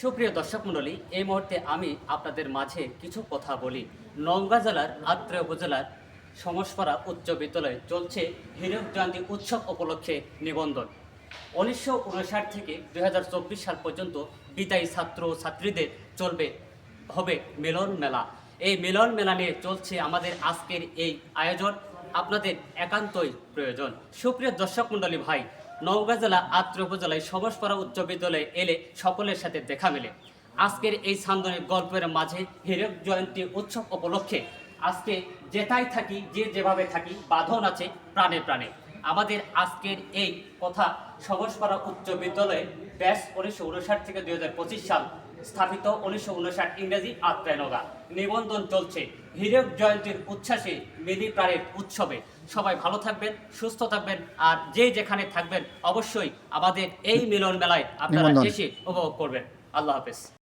সুপ্রিয় দর্শক মণ্ডলী, এই মুহূর্তে আমি আপনাদের মাঝে কিছু কথা বলি। নওগাঁ জেলার আত্রেয় উপজেলার সমসপাড়া উচ্চ বিদ্যালয়ে চলছে হীরক জয়ন্তী উৎসব উপলক্ষে নিবন্ধন। উনিশশো উনষাট থেকে দু হাজার চব্বিশ সাল পর্যন্ত বিদায়ী ছাত্র ছাত্রীদের চলবে, হবে মিলন মেলা। এই মিলন মেলা নিয়ে চলছে আমাদের আজকের এই আয়োজন। আপনাদের একান্তই প্রয়োজন। সুপ্রিয় দর্শক মণ্ডলী ভাই নওগাঁ জেলা আত্র উপজেলায় সবসপাড়া উচ্চ বিদ্যালয়ে এলে সকলের সাথে দেখা মেলে। আজকের এই সান্দনিক গল্পের মাঝে হীরক জয়ন্তী উৎসব উপলক্ষে আজকে যেটাই থাকি, যে যেভাবে থাকি, বাঁধন আছে প্রাণে প্রাণে। আমাদের আজকের এই কথা সমসপাড়া উচ্চ বিদ্যালয়ে ব্যাস উনিশশো উনষাট থেকে দুই হাজার পঁচিশ সাল স্থাপিত উনিশশো উনষাট ইংরেজি আত্রায়নগা নিবন্ধন চলছে। হীরক জয়ন্তীর উচ্ছ্বাসে মিলি প্রাণের উৎসবে। সবাই ভালো থাকবেন সুস্থ থাকবেন আর যে যেখানে থাকবেন অবশ্যই আমাদের এই মিলন মেলায় আপনারা। এসে উপভোগ করবেন। আল্লাহ হাফেজ।